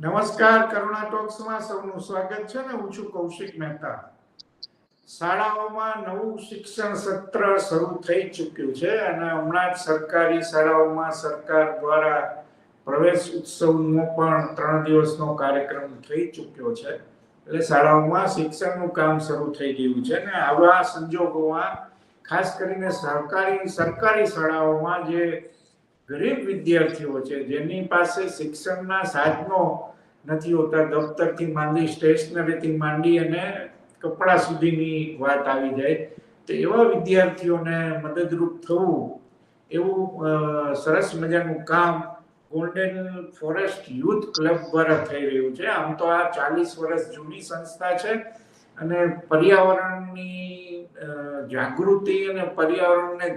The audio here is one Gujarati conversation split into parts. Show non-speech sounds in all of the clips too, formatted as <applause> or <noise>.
નમસ્કાર, કરુણા ટોક્સમાં સૌનું સ્વાગત છે ને હું છું કૌશિક મહેતા. શાળાઓમાં નવું શિક્ષણ સત્ર શરૂ થઈ ચૂક્યું છે અને હમણાં જ સરકારી શાળાઓમાં સરકાર દ્વારા પ્રવેશ ઉત્સવનો પણ ત્રણ દિવસનો કાર્યક્રમ થઈ ચૂક્યો છે. એટલે શાળાઓમાં શિક્ષણનું કામ શરૂ થઈ ગયું છે ને આવા સંજોગોમાં ખાસ કરીને સરકારી સરકારી શાળાઓમાં જે ગરીબ વિદ્યાર્થીઓ છે, જેની પાસે શિક્ષણના સાધનો નથી હોતા, દફતરથી માંડી, સ્ટેશનરીથી માંડી અને કપડાં સુધીની વાત આવી જાય, તો એવા વિદ્યાર્થીઓને મદદરૂપ થવું એવું સરસ મજાનું કામ ગોલ્ડન ફોરેસ્ટ યુથ ક્લબ દ્વારા થઈ રહ્યું છે. આમ તો આ ચાલીસ વર્ષ જૂની સંસ્થા છે અને પર્યાવરણની જાગૃતિ અને પર્યાવરણને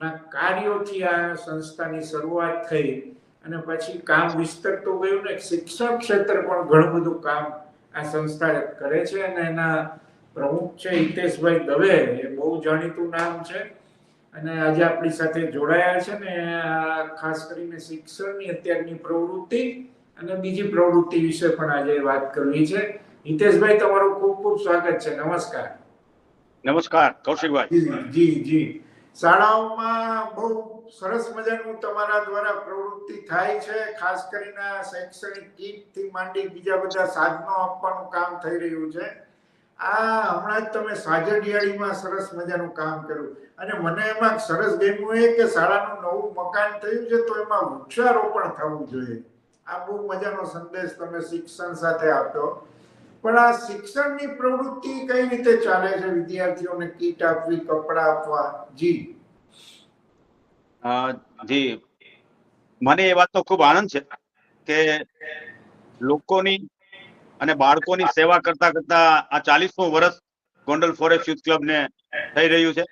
જાળવવાના કાર્યોથી આ સંસ્થાની શરૂઆત થઈ અને પછી કામ વિસ્તરતું ગયું ને શિક્ષણ ક્ષેત્ર પણ ઘણું બધું કામ આ સંસ્થા કરે છે અને એના પ્રમુખ છે હિતેશભાઈ દવે એ બહુ જાણીતું નામ છે અને આજે આપણી સાથે જોડાયા છે ને આ ખાસ કરીને શિક્ષણની અત્યારની પ્રવૃત્તિ અને બીજી પ્રવૃત્તિ વિશે પણ આજે વાત કરવી છે. હિતેશભાઈ તમારું ખૂબ ખૂબ સ્વાગત છે. નમસ્કાર. નમસ્કાર કૌશિકભાઈ. જી જી જી. શાળાઓમાં બહુ સરસ મજાનું તમારા દ્વારા પ્રવૃત્તિ થાય છે, ખાસ કરીને શૈક્ષણિક કીટથી માંડી બીજા બધા સાધનો આપવાનું કામ થઈ રહ્યું છે. આ હમણાં જ તમે સાજડિયાળીમાં સરસ મજાનું કામ કર્યું. અને મને એમાં સરસ ગમ્યું એ કે શાળાનું નવું મકાન થયું છે તો એમાં વૃક્ષારોપણ થવું જોઈએ. આ બહુ મજાનો સંદેશ તમે શિક્ષણ સાથે આપ્યો. પણ આ શિક્ષણની પ્રવૃત્તિ કઈ રીતે ચાલે છે? વિદ્યાર્થીઓને કીટ આપવી કપડાં આપવા? જી. જી. મને એ વાતનો ખૂબ આનંદ છે કે લોકોની અને બાળકોની સેવા કરતા કરતા આ ચાલીસમું વર્ષ ગોંડલ ફોરેસ્ટ યુથ ક્લબ ને થઈ રહ્યું છે.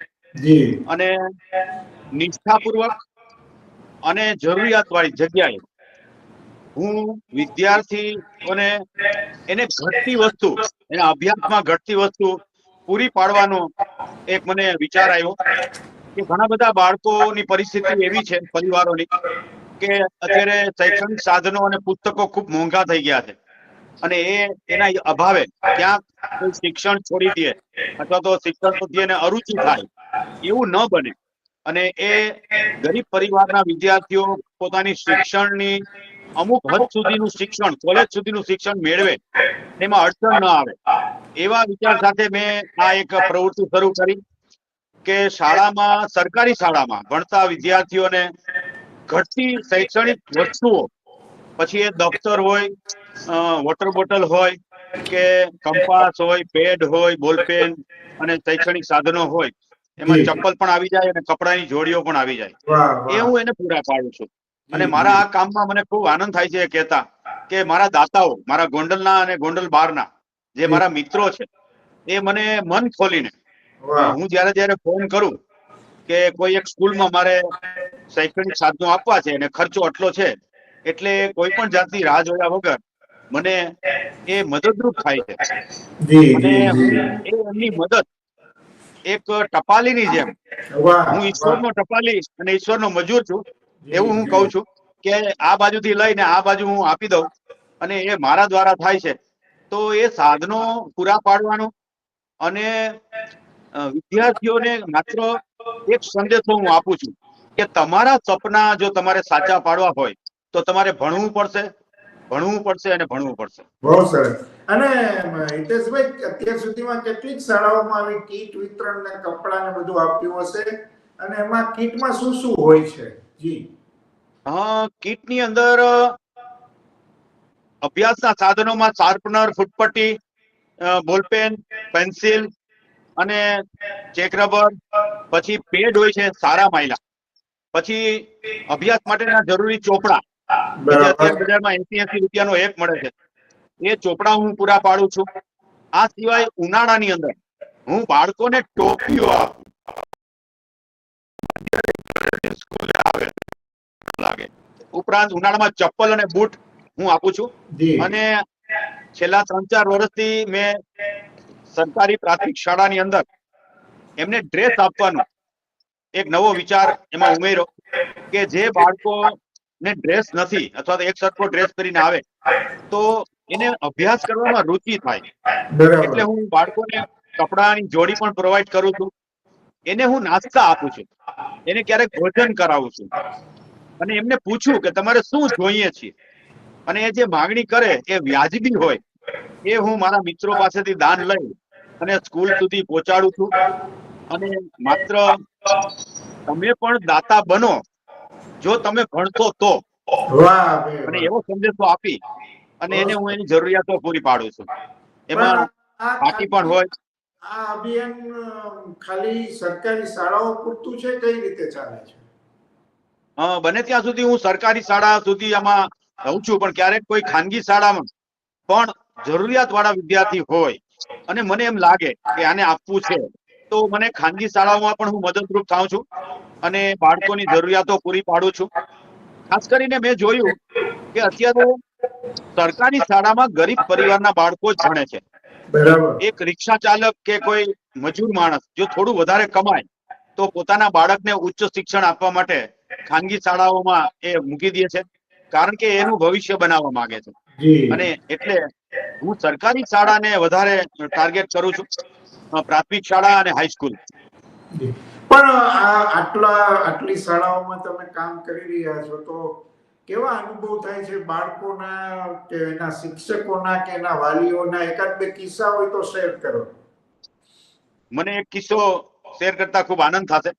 અને નિષ્ઠાપૂર્વક અને જરૂરિયાત વાળી જગ્યાએ હું વિદ્યાર્થીઓને એને ઘટતી વસ્તુ, એના અભ્યાસમાં ઘટતી વસ્તુ પૂરી પાડવાનો એક મને વિચાર આવ્યો કે ઘણા બધા બાળકોની પરિસ્થિતિ એવી છે પરિવારોની કે અત્યારે શૈક્ષણિક સાધનો અને પુસ્તકો ખૂબ મોંઘા થઈ ગયા છે. અને એ એના અભાવે ક્યાંક શિક્ષણ છોડી દે અથવા તો શિક્ષણ પ્રત્યે એને અરુચિ થાય, એવું ન બને. અને એ ગરીબ પરિવારના વિદ્યાર્થીઓ પોતાની શિક્ષણની અમુક હદ સુધીનું શિક્ષણ કોલેજ સુધીનું શિક્ષણ મેળવે તેમાં અડચણ ન આવે. એવા વિચાર સાથે મેં આ એક પ્રવૃત્તિ શરૂ કરી કે શાળામાં સરકારી શાળામાં ભણતા વિદ્યાર્થીઓને ઘટતી શૈક્ષણિક વસ્તુઓ પછી એ દફતર હોય વોટર બોટલ હોય કે કંપાસ હોય પેડ હોય બોલપેન અને શૈક્ષણિક સાધનો હોય એમાં ચપ્પલ પણ આવી જાય અને કપડાની જોડીઓ પણ આવી જાય. એ હું એને પૂરા પાડું છું. અને મારા. આ કામમાં મને ખૂબ આનંદ થાય છે કહેતા કે મારા દાતાઓ મારા ગોંડલના અને ગોંડલ બહારના જે મારા મિત્રો છે એ મને મન ખોલીને હું જયારે જયારે ફોન કરું કે કોઈ એક સ્કૂલમાં મારે શૈક્ષણિક સાધનો આપવા છે અને ખર્ચો આટલો છે એટલે કોઈ પણ જાતની રાહ જોયા વગર મને એ મદદરૂપ થાય છે. એ એમની મદદ એક ટપાલીની જેમ હું ઈશ્વરનો ટપાલી અને ઈશ્વરનો મજૂર છું. એવું હું કહું છું કે આ બાજુથી લઈને આ બાજુ હું આપી દઉં અને એ મારા દ્વારા થાય છે. તો એ સાધનો પૂરા પાડવાનો અને વિદ્યાર્થીઓને માત્ર એક સંદેશો હું આપું છું કે તમારા સપના જો તમારે સાચા પાડવા હોય તો તમારે ભણવું પડશે ભણવું પડશે અને ભણવું પડશે. બહુ સરસ. અને હિતેશભાઈ, અત્યાર સુધીમાં કેટલીક શાળાઓમાં આવી કીટ વિતરણ ને કપડાં ને બધું આપ્યું હશે અને એમાં કીટમાં શું શું હોય છે? જી. કીટની અંદર અભ્યાસના સાધનોમાં શાર્પનર ફૂટપટ્ટી બોલપેન પેન્સિલ અને ચેક રબર પછી પેડ હોય છે સારા માયલા. પછી અભ્યાસ માટેના જરૂરી ચોપડા. બજારમાં એસી એસી રૂપિયાનો એક મળે છે. એ ચોપડા હું પૂરા પાડું છું. આ સિવાય ઉનાળાની અંદર હું બાળકોને ટોપીઓ આપું. સ્કૂલે આવે લાગે. ઉપરાંત ઉનાળામાં ચપ્પલ અને બૂટ હું આપું છું. અને છેલ્લા ત્રણ ચાર વર્ષથી મેં સરકારી પ્રાથમિક શાળાની અંદર એમને ડ્રેસ આપવાનો એક નવો વિચાર એમાં ઉમેર્યો કે જે બાળકો ને ડ્રેસ નથી અથવા તો એક સરખો ડ્રેસ કરીને આવે તો એને અભ્યાસ કરવામાં રુચિ થાય. એટલે હું બાળકોને કપડાની જોડી પણ પ્રોવાઈડ કરું છું. એને હું નાસ્તા આપું છું. એને ક્યારેક ભોજન કરાવું છું. અને એમને પૂછ્યું કે તમારે શું જોઈએ છે? અને એ જે માંગણી કરે એ વ્યાજબી હોય એ હું મારા મિત્રો પાસેથી દાન લઈ અને સ્કૂલ સુધી પહોંચાડું છું. અને માત્ર તમે પણ દાતા બનો જો તમે ભણશો તો. અને એવો સંદેશો આપી અને એને હું એની જરૂરિયાતો પૂરી પાડું છું. એમાં બાકી પણ હોય. આ અભિયાન ખાલી સરકારી શાળાઓ પૂરતું છે કઈ રીતે ચાલે છે? બને ત્યાં સુધી હું સરકારી શાળા સુધી આમાં રહું છું પણ ક્યારેક કોઈ ખાનગી શાળામાં. પણ જરૂરિયાત વાળા વિદ્યાર્થી હોય અને મને એમ લાગે કે આને આપવું છે તો મને ખાનગી શાળાઓમાં પણ હું મદદરૂપ થાઉં છું અને બાળકોની જરૂરિયાતો પૂરી પાડું છું. ખાસ કરીને મેં જોયું કે અત્યારે સરકારી શાળામાં ગરીબ પરિવારના બાળકો જ ભણે છે. એક રિક્ષા ચાલક કે કોઈ મજૂર માણસ જો થોડું વધારે કમાય તો પોતાના બાળકને ઉચ્ચ શિક્ષણ આપવા માટે ખાનગી શાળાઓમાં એ મૂકી દે છે કારણ કે એનું ભવિષ્ય બનાવવા માંગે છે. અને એટલે હું સરકારી શાળાને વધારે ટાર્ગેટ કરું છું પ્રાથમિક શાળા અને હાઈસ્કૂલ પણ આટલા આટલી શાળાઓમાં તમે કામ કરી રહ્યા છો તો કેવા અનુભવ થાય છે બાળકોના કે એના શિક્ષકોના કે એના વાલીઓના? એકાદ બે કિસ્સા હોય તો શેર કરો. મને એક કિસ્સો શેર કરતા ખૂબ આનંદ થશે.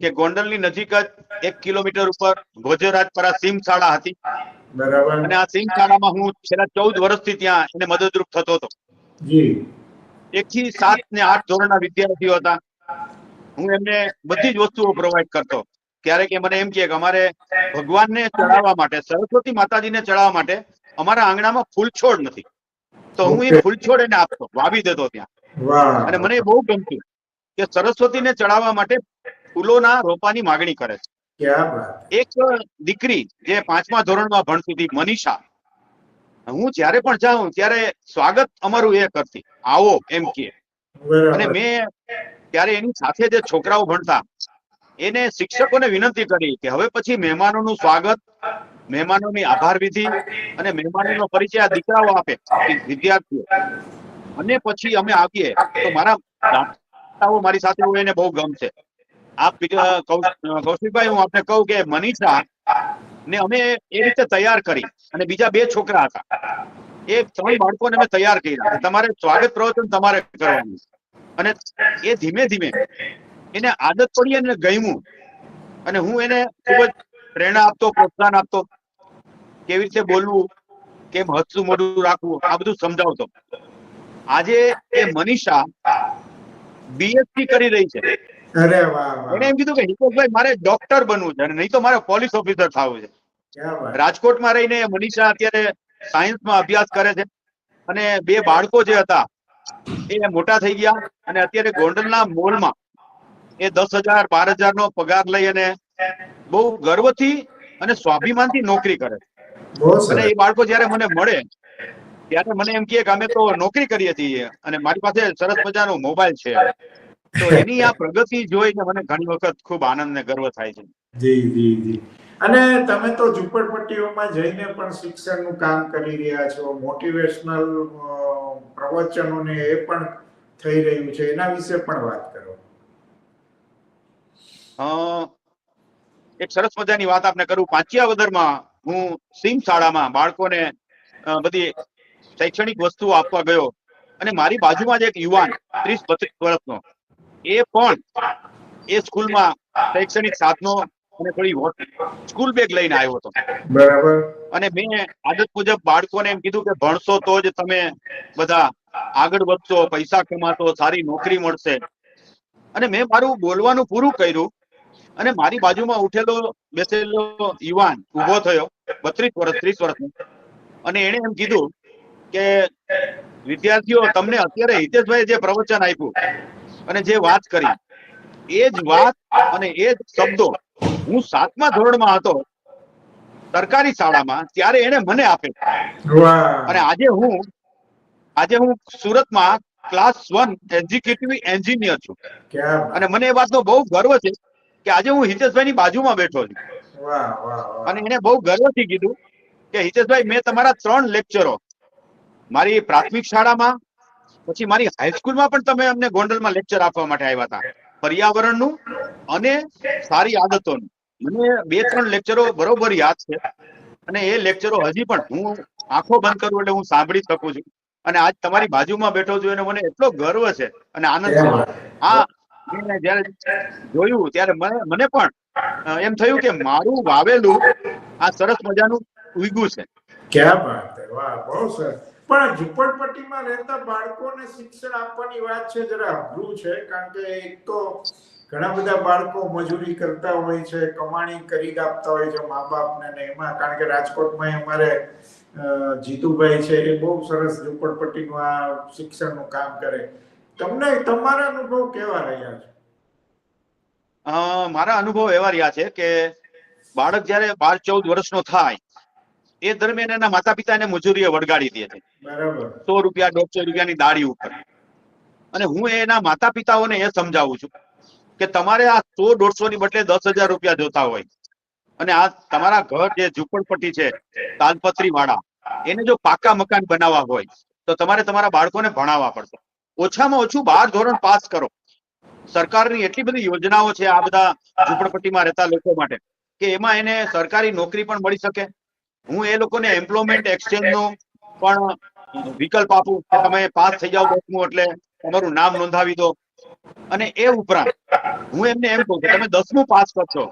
કે ગોંડલની નજીક જ એક કિલોમીટર ઉપર ગોજરાજપરા સીમ શાળા હતી અને આ સીમ શાળામાં હું છેલ્લા ચૌદ વર્ષથી ત્યાં એને મદદરૂપ થતો હતો. એક થી સાત ને આઠ ધોરણના વિદ્યાર્થીઓ હતા. હું એમને બધી જ વસ્તુઓ પ્રોવાઈડ કરતો. ક્યારેક એ મને એમ કે અમારે ભગવાનને ચડાવવા માટે સરસ્વતી માતાજીને ચડાવવા માટે અમારા આંગણામાં ફૂલછોડ નથી. તો હું એ. ફૂલછોડ એને આપતો વાવી દેતો ત્યાં. અને મને બહુ ગમતું કે સરસ્વતીને ચડાવવા માટે ફૂલોના રોપાની માગણી કરે છે. એક દીકરી જે પાંચમા ધોરણમાં ભણતી હતી મનીષા હું જ્યારે પણ જાઉં ત્યારે સ્વાગત અમારું એ કરતી આવો એમ કે અને મેં ત્યારે એની સાથે જે છોકરાઓ ભણતા એને શિક્ષકોને વિનંતી કરી કે હવે પછી મહેમાનોનું સ્વાગત મહેમાનોની આભાર વિધિ અને મહેમાનોનો પરિચય આ દીકરાઓ આપે વિદ્યાર્થીઓ. અને પછી અમે આવીએ તો મારા દાતાઓ મારી સાથે હોય એને બહુ ગમશે આપ કૌશિકભાઈ, હું આપને કહું કે મનીષા ને અમે એ રીતે તૈયાર કરી અને બીજા બે છોકરા હતા. એ ત્રણ બાળકોને અમે તૈયાર કર્યા તમારે સ્વાગત પ્રવચન તમારે કરવાનું અને એ ધીમે ધીમે એને આદત પડી અને ગમ્યું અને હું એને ખૂબ જ પ્રેરણા આપતો, પ્રોત્સાહન આપતો, કેવી રીતે બોલવું, કેમ હસતું મોઢું રાખવું, આ બધું સમજાવતો. આજે એ મનીષા બીએસસી કરી રહી છે. અરે વાહ એને એમ કીધું કે હિતેશભાઈ મારે ડોક્ટર બનવું છે અને નહીં તો મારે પોલીસ ઓફિસર થવું છે. રાજકોટમાં રહીને મનીષા અત્યારે સાયન્સમાં અભ્યાસ કરે છે અને બે બાળકો જે હતા એ મોટા થઈ ગયા અને અત્યારે ગોંડલના મોલમાં એ દસ હજાર બાર હજાર નો પગાર લઈ અને બહુ ગર્વથી અને સ્વાભિમાનથી નોકરી કરે અને એ બાળકો જયારે મને મળે ત્યારે મને એમ કહે કે અમે તો નોકરી કરીએ છીએ અને મારી પાસે સરસ મજાનો મોબાઈલ છે. તો એની આ પ્રગતિ જોઈને મને ઘણી વખત ખૂબ આનંદ ને ગર્વ થાય છે. જી જી જી. અને તમે તો ઝુંપડપટ્ટીઓમાં જઈને પણ શિક્ષણનું કામ કરી રહ્યા છો. મોટિવેશનલ પ્રવચનો ને એ પણ થઈ રહ્યું છે. એના વિશે પણ વાત કરો. અ, એક સરસ મજાની વાત આપને કરું. પાંચિયાવદરમાં હું સિમ શાળામાં બાળકોને બધી શૈક્ષણિક વસ્તુઓ આપવા ગયો અને મારી બાજુમાં જ એક યુવાન ત્રીસ બત્રીસ વર્ષનો એ પણ એ સ્કૂલમાં શૈક્ષણિક સાધનો અને થોડી સ્કૂલ બેગ લઈને આવ્યો હતો. બરાબર. અને મેં આદત મુજબ બાળકોને એમ કીધું કે ભણશો તો જ તમે બધા આગળ વધશો પૈસા કમાશો સારી નોકરી મળશે. અને મેં મારું બોલવાનું પૂરું કર્યું અને મારી બાજુમાં ઉઠેલો બેસેલો યુવાન ઊભો થયો બત્રીસ વર્ષ ત્રીસ વર્ષનો. અને એને એમ કીધું કે વિદ્યાર્થીઓ તમને અત્યારે હિતેશભાઈ જે પ્રવચન આપ્યું અને જે વાત કરી એ જ વાત અને એ જ શબ્દો હું સાતમા ધોરણમાં હતો સરકારી શાળામાં ત્યારે એને મને આપે અને આજે હું આજે હું સુરતમાં ક્લાસ વન એક્ઝિક્યુટિવ એન્જિનિયર છું. અને મને એ વાતનો બહુ ગર્વ છે કે આજે હું હિતેશભાઈની બાજુમાં બેઠો છું. અને એને બહુ ગર્વથી કીધું કે હિતેશભાઈ મેં તમારા ત્રણ લેક્ચરો મારી પ્રાથમિક શાળામાં પછી મારી હાઈસ્કૂલમાં પણ તમે અમને ગોંડલમાં લેક્ચર આપવા માટે આવ્યા હતા. પર્યાવરણનું અને સારી આદતોનું. મને બે ત્રણ લેક્ચરો બરોબર યાદ છે. અને એ લેક્ચરો હજી પણ હું આંખો બંધ કરું એટલે હું સાંભળી શકું છું. અને આજ તમારી બાજુમાં બેઠો છું અને મને એટલો ગર્વ છે અને આનંદ છે. હા મેં જ્યારે જોયું ત્યારે મને પણ એમ થયું કે મારું વાવેલું આ સરસ મજાનું ઉગ્યું છે. ક્યાં વાહ બહુ સરસ. પણ ઝુંપડપટ્ટીમાં રહેતા બાળકોને શિક્ષણ આપવાની વાત છે, જરા અઘરું છે, કારણ કે એક તો ઘણા બધા બાળકો મજૂરી કરતા હોય છે, કમાણી કરી આપતા હોય છે મા બાપને ને એમાં, કારણ કે રાજકોટમાં અમારે જીતુભાઈ છે, એ બહુ સરસ ઝુંપડપટ્ટીનું આ શિક્ષણનું કામ કરે. તમને, તમારા અનુભવ કેવા રહ્યા છે? મારા અનુભવ એવા રહ્યા છે કે બાળક જ્યારે બાર ચૌદ વર્ષનો થાય એ દરમિયાન એના માતા પિતા એને મજૂરીએ વળગાડી દે છે. સો રૂપિયા દોઢસો રૂપિયાની દાડી ઉપર. અને હું એના માતા પિતાઓને એ સમજાવું છું કે તમારે આ સો દોઢસો ની બદલે દસ હજાર રૂપિયા જોતા હોય. અને આ તમારા ઘર જે ઝુંપડપટ્ટી છે તાલપત્રી વાળા એને જો પાકા મકાન બનાવવા હોય તો તમારે તમારા બાળકોને ભણાવવા પડશે. ઓછામાં ઓછું બાર ધોરણ પાસ કરો. સરકારની એટલી બધી યોજનાઓ છે આ બધા ઝુંપડપટ્ટીમાં રહેતા લોકો માટે કે એમાં એને સરકારી નોકરી પણ મળી શકે હું એ લોકોને એમ્પ્લોયમેન્ટ એક્સચેન્જ નો પણ વિકલ્પ આપું કે તમે પાસ થઈ જાઓ દસમું એટલે તમારું નામ નોંધાવી દો. અને એ ઉપરાંત હું એમને એમ કહું કે તમે દસમું પાસ કરશો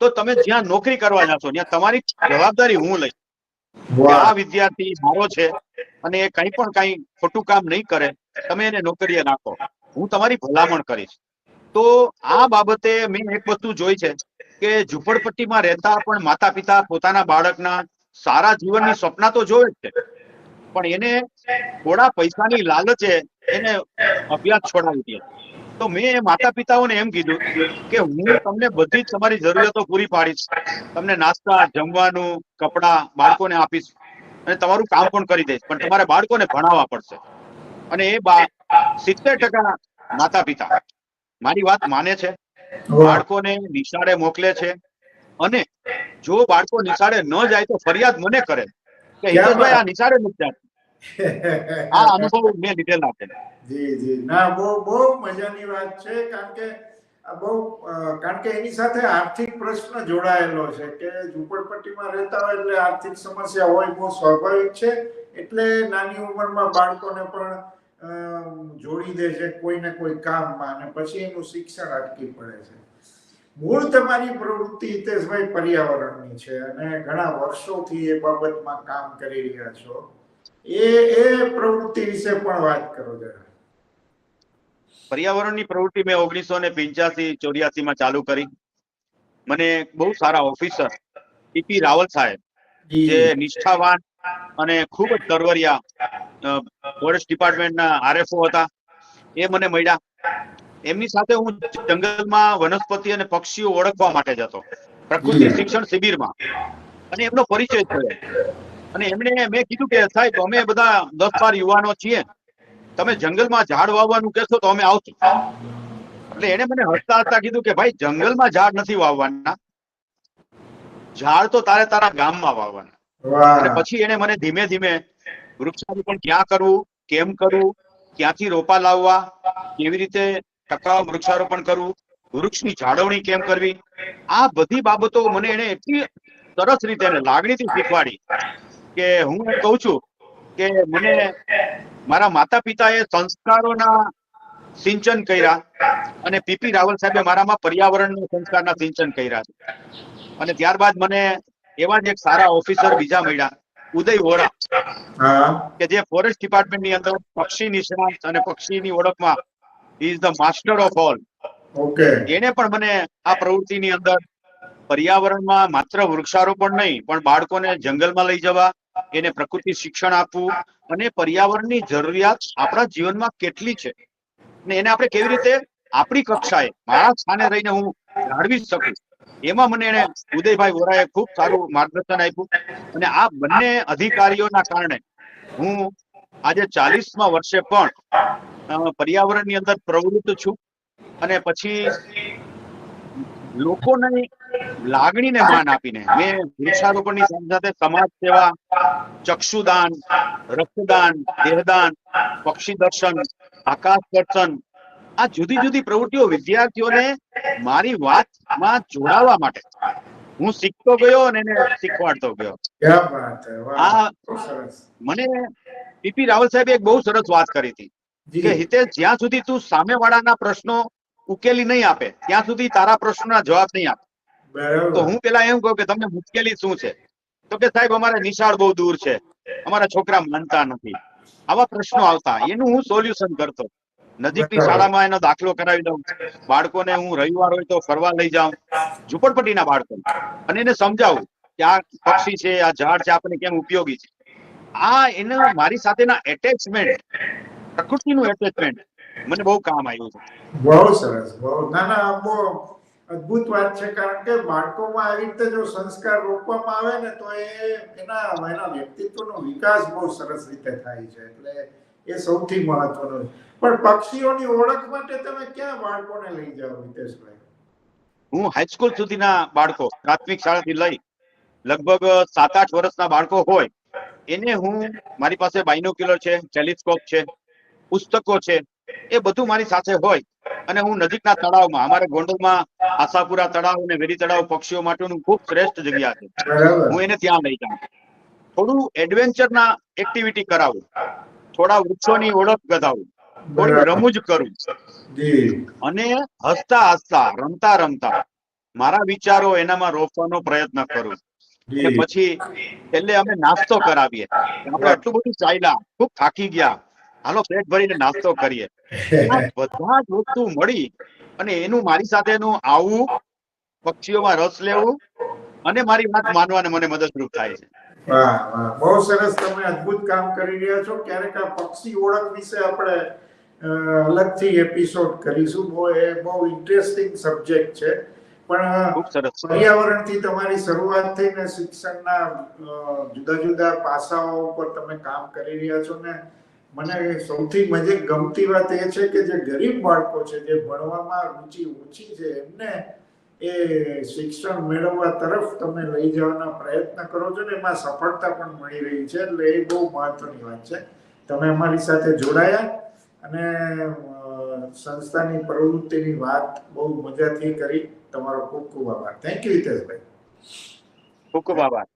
તો તમે જ્યાં નોકરી કરવા જશો ત્યાં તમારી જવાબદારી હું લઈશ. આ વિદ્યાર્થી સારો છે અને એ કંઈ પણ કંઈ ખોટું કામ નહીં કરે તમે એને નોકરીએ નાખો. હું તમારી ભલામણ કરીશ. તો આ બાબતે મેં એક વસ્તુ જોઈ છે કે ઝૂંપડપટ્ટીમાં રહેતા પણ માતા પિતા પોતાના બાળકના સારા જીવનની સપના તો જોવે જ છે. પણ એને થોડા પૈસાની લાલચે એને અભ્યાસ છોડાવી દે. તો મેં માતા પિતાઓને એમ કીધું કે હું તમને બધી જ તમારી જરૂરિયાતો પૂરી પાડીશ. તમને નાસ્તા જમવાનું કપડાં બાળકોને આપીશ. અને તમારું કામ પણ કરી દઈશ. પણ તમારે બાળકોને ભણાવવા પડશે. અને એ બા સિત્તેર ટકા માતા પિતા મારી વાત માને છે. બાળકોને નિશાળે મોકલે છે. અને જો બાળકો નિશાળે ન જાય તો ફરિયાદ મને કરે. કે હિતેશભાઈ આ નિશાળે નથી જતું <laughs> આ અનુભવ મેં લીધેલા છે. જી જી. ના બહુ બહુ મજાની વાત છે કારણ કે બહુ કારણ કે એની સાથે આર્થિક પ્રશ્ન જોડાયેલો છે કે ઝૂંપડપટ્ટીમાં રહેતા હોય એટલે આર્થિક સમસ્યા હોય બહુ સ્વાભાવિક છે એટલે નાની ઉંમરમાં બાળકોને પણ જોડી દે છે કોઈ ને કોઈ કામમાં અને પછી એનું શિક્ષણ અટકી પડે છે. મૂળ તમારી પ્રવૃત્તિ હિતેશભાઈ પર્યાવરણની છે અને ઘણા વર્ષોથી એ બાબતમાં કામ કરી રહ્યા છો. એ એ પ્રવૃત્તિ વિશે પણ વાત કરો જરા. પર્યાવરણની પ્રવૃત્તિ મેં ઓગણીસો ને પિંચ્યાસી ચોર્યાસી માં ચાલુ કરી. મને બહુ સારા ઓફિસર ટીપી રાવલ સાહેબ જે. નિષ્ઠાવાન અને ખૂબ જ તરવરિયા ફોરેસ્ટ ડિપાર્ટમેન્ટના આરએફઓ હતા એ મને મળ્યા. એમની સાથે હું જંગલમાં વનસ્પતિ અને પક્ષીઓ ઓળખવા માટે જતો પ્રકૃતિ શિક્ષણ શિબિરમાં. અને એમનો પરિચય થયો અને એમણે મેં કીધું કે સાહેબ અમે બધા દસ બાર યુવાનો છીએ. તમે જંગલમાં ઝાડ વાવવાનું કહેશો તો અમે આવશું. એટલે એને મને હસતા હસતા કીધું કે ભાઈ જંગલમાં ઝાડ નથી વાવવાના. ઝાડ તો તારે તારા ગામમાં વાવવાના. અને પછી એને મને ધીમે ધીમે વૃક્ષારોપણ ક્યાં કરવું કેમ કરવું ક્યાંથી રોપા લાવવા કેવી રીતે ટકાઉ વૃક્ષારોપણ કરવું વૃક્ષની જાળવણી કેમ કરવી? આ બધી બાબતો મને એને એટલી સરસ રીતે અને લાગણીથી શીખવાડી કે હું કહું છું કે મને મારા માતા પિતાએ સંસ્કારોના સિંચન કર્યા અને પીપી રાવલ સાહેબે મારામાં પર્યાવરણના સંસ્કારના સિંચન કર્યા છે. અને ત્યારબાદ મને એવા જ એક સારા ઓફિસર બીજા મળ્યા ઉદય વોરા કે જે ફોરેસ્ટ ડિપાર્ટમેન્ટની અંદર પક્ષી નિષ્ણાત અને પક્ષીની ઓળખમાં is the master of all okay એને પણ મને આ પ્રવૃત્તિની અંદર પર્યાવરણમાં માત્ર વૃક્ષારોપણ નહીં પણ બાળકોને જંગલમાં લઈ જવા એને પ્રકૃતિ શિક્ષણ આપવું અને પર્યાવરણની જરૂરિયાત આપણા જીવનમાં કેટલી છે. ને એને આપણે કેવી રીતે આપણી કક્ષાએ મારા સ્થાને રહીને હું જાળવી શકું. એમાં મને એને ઉદયભાઈ વોરાએ ખૂબ સારું માર્ગદર્શન આપ્યું અને આ બંને અધિકારીઓના કારણે હું આજે ચાલીસમાં વર્ષે પણ પર્યાવરણની અંદર પ્રવૃત્ત છું અને પછી લોકોને લાગણીને માન આપીને મેં વૃક્ષારોપણની સાથે સાથે સમાજ સેવા ચક્ષુદાન રક્તદાન દેહદાન પક્ષી દર્શન આકાશ દર્શન આ જુદી જુદી પ્રવૃત્તિઓ વિદ્યાર્થીઓને મારી વાતમાં જોડાવા માટે. હું શીખતો ગયો અને એને શીખવાડતો ગયો. આ મને પીપી રાવલ સાહેબે એક બહુ સરસ વાત કરી હતી. કે હિતેશ જ્યાં સુધી તું સામેવાળાના પ્રશ્નો ઉકેલી નહીં આપે ત્યાં સુધી તારા પ્રશ્નોના જવાબ નહીં આપે. તો હું પેલા એમ કહું કે તમને મુશ્કેલી શું છે? તો કે સાહેબ અમારે નિશાળ બહુ દૂર છે. અમારા છોકરા માનતા નથી. આવા પ્રશ્નો આવતા એનું હું સોલ્યુશન કરતો. નજીકની શાળામાં એનો દાખલો કરાવી દઉં. બાળકોને હું રવિવાર હોય તો ફરવા લઈ જાઉં. ઝુંપડપટ્ટીના બાળકો. અને એને સમજાવું કે આ પક્ષી છે આ ઝાડ છે આપણને કેમ ઉપયોગી છે. આ એના મારી સાથેના એટેચમેન્ટ પ્રકૃતિનું એટેચમેન્ટ મને બહુ કામ આવ્યું છે. બહુ સરસ બહુ. ના ના બહુ અદ્ભુત વાત છે કારણ કે બાળકોમાં આવી રીતે જો સંસ્કાર રોપવામાં આવે ને તો એ એના એના વ્યક્તિત્વનો વિકાસ બહુ સરસ રીતે થાય છે. એટલે એ સૌથી મહત્વનું છે. પણ પક્ષીઓની ઓળખ માટે તમે ક્યાં બાળકોને લઈ જાઓ વિતેશભાઈ હું હાઈસ્કૂલ સુધીના બાળકો પ્રાથમિક શાળાથી લઈ લગભગ સાત આઠ વર્ષના બાળકો હોય એને હું મારી પાસે બાયનોક્યુલર છે ટેલિસ્કોપ છે પુસ્તકો છે એ બધું મારી સાથે હોય. અને હું નજીકના તળાવમાં અમારે ગોંડલમાં આશાપુરા તળાવ અને વેરી તળાવ પક્ષીઓ માટેનું ખૂબ શ્રેષ્ઠ જગ્યા છે. હું એને ત્યાં લઈ જાઉં. થોડું એડવેન્ચરના એક્ટિવિટી કરાવું. થોડા વૃક્ષોની ઓળખ ગધાવું. થોડી રમૂજ કરું. અને હસતા હસતા રમતા રમતા મારા વિચારો એનામાં રોપવાનો પ્રયત્ન કરું. પછી એટલે અમે નાસ્તો કરાવીએ. આપણે આટલું બધું ચાલ્યા ખૂબ થાકી ગયા. હાલો પેટ ભરીને નાસ્તો કરીએ. <laughs> બધા જ વસ્તુ મળી અને એનું મારી સાથેનું આવું પક્ષીઓમાં રસ લેવું અને મારી વાત માનવાને મને મદદરૂપ થાય છે. બહુ સરસ તમે અદ્ભુત કામ કરી રહ્યા છો. ક્યારેક આ પક્ષી ઓળખ વિશે આપણે અલગથી એપિસોડ કરીશું. બહુ એ બહુ ઇન્ટરેસ્ટિંગ સબ્જેક્ટ છે. પણ પર્યાવરણથી તમારી શરૂઆત થઈને શિક્ષણના જુદા જુદા પાસાઓ ઉપર તમે કામ કરી રહ્યા છો ને મને સૌથી મજે ગમતી વાત એ છે કે જે ગરીબ બાળકો છે, જે ભણવામાં રુચિ ઓછી છે, એમને એ શિક્ષણ મેળવવા તરફ તમે લઈ જવાના પ્રયત્ન કરો છો ને, એમાં સફળતા પણ મળી રહી છે, એટલે એ બહુ મહત્વની વાત છે. તમે અમારી સાથે જોડાયા અને સંસ્થાની પ્રવૃત્તિની વાત બહુ મજાથી કરી. તમારો ખૂબ ખૂબ આભાર. થેન્ક યુ હિતેશભાઈ. ખૂબ ખૂબ આભાર.